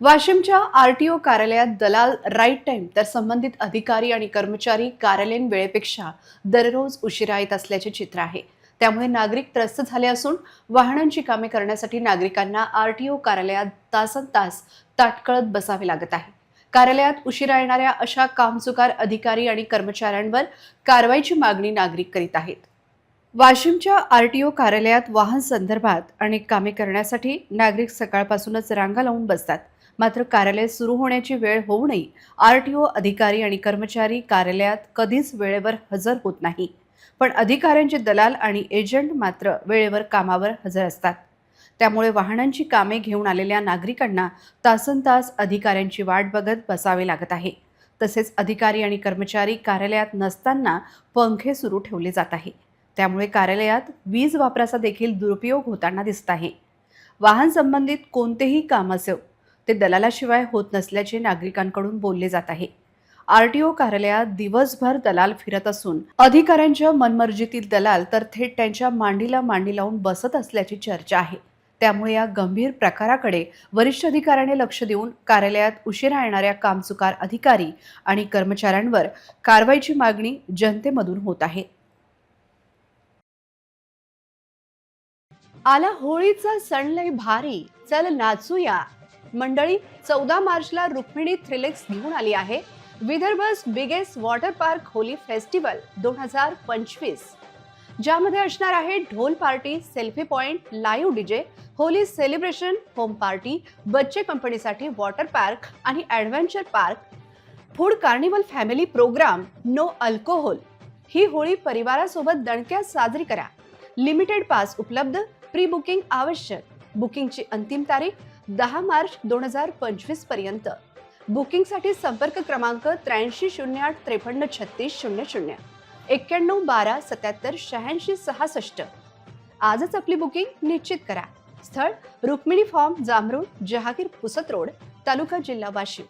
वाशिमच्या आरटीओ कार्यालयात दलाल राईट टाइम तर संबंधित अधिकारी आणि कर्मचारी कार्यालयीन वेळेपेक्षा दररोज उशिरा येत असल्याचे चित्र आहे. त्यामुळे नागरिक त्रस्त झाले असून वाहनांची कामे करण्यासाठी नागरिकांना आरटीओ कार्यालयात तासन तास ताटकळत बसावे लागत आहे. कार्यालयात उशिरा येणाऱ्या अशा कामचुकार अधिकारी आणि कर्मचाऱ्यांवर कारवाईची मागणी नागरिक करीत आहेत. वाशिमच्या आरटीओ कार्यालयात वाहन संदर्भात अनेक कामे करण्यासाठी नागरिक सकाळपासूनच रांगा लावून बसतात. मात्र कार्यालय सुरू होण्याची वेळ होऊनही ओ अधिकारी आणि कर्मचारी कार्यालयात कधीच वेळेवर हजर होत नाही. पण अधिकाऱ्यांचे दलाल आणि एजंट मात्र वेळेवर कामावर हजर असतात. त्यामुळे वाहनांची कामे घेऊन आलेल्या नागरिकांना तासन तास अधिकाऱ्यांची वाट बघत बसावे लागत आहे. तसेच अधिकारी आणि कर्मचारी कार्यालयात नसताना पंखे सुरू ठेवले जात आहे. त्यामुळे कार्यालयात वीज वापराचा देखील दुरुपयोग होताना दिसत आहे. वाहन संबंधित कोणतेही काम असो ते दलालाशिवाय होत नसल्याचे नागरिकांकडून बोलले जात आहे. आरटीओ कार्यालयात दिवसभर दलाल फिरत असून अधिकाऱ्यांच्या मनमर्जीतील दलाल तर थेट त्यांच्या मांडीला मांडी लावून बसत असल्याची चर्चा आहे. त्यामुळे या गंभीर प्रकाराकडे वरिष्ठ अधिकाऱ्याने लक्ष देऊन कार्यालयात उशिरा येणाऱ्या कामचुकार अधिकारी आणि कर्मचाऱ्यांवर कारवाईची मागणी जनतेमधून होत आहे. आला होळीचा सण लय भारी. चल नाचूया. मंडळी चौदा मार्चला रुक्मिणी थ्रिलेक्स घेऊन आली आहे Vidarbha's biggest water park Holi festival दोन हजार पंचवीस. ज्यामध्ये असणार आहे ढोल party selfie point live DJ Holi celebration home party बच्चे कंपनीसाठी वॉटर पार्क आणि adventure park food carnival family programme no alcohol ही होळी परिवारासोबत दणक्यात साजरी करा. लिमिटेड पास उपलब्ध प्री बुकिंग आवश्यक बुकिंगची अंतिम तारीख दहा मार्च दोन हजार पंचवीसपर्यंत. बुकिंगसाठी संपर्क क्रमांक त्र्याऐंशी शून्य आठ त्रेपन्न छत्तीस शून्य शून्य. एक्क्याण्णव बारा सत्याहत्तर शहाऐंशी सहासष्ट. आजच आपली बुकिंग निश्चित करा. स्थळ रुक्मिणी फॉर्म जांभरूड जहागीर पुसत रोड तालुका जिल्हा वाशिम.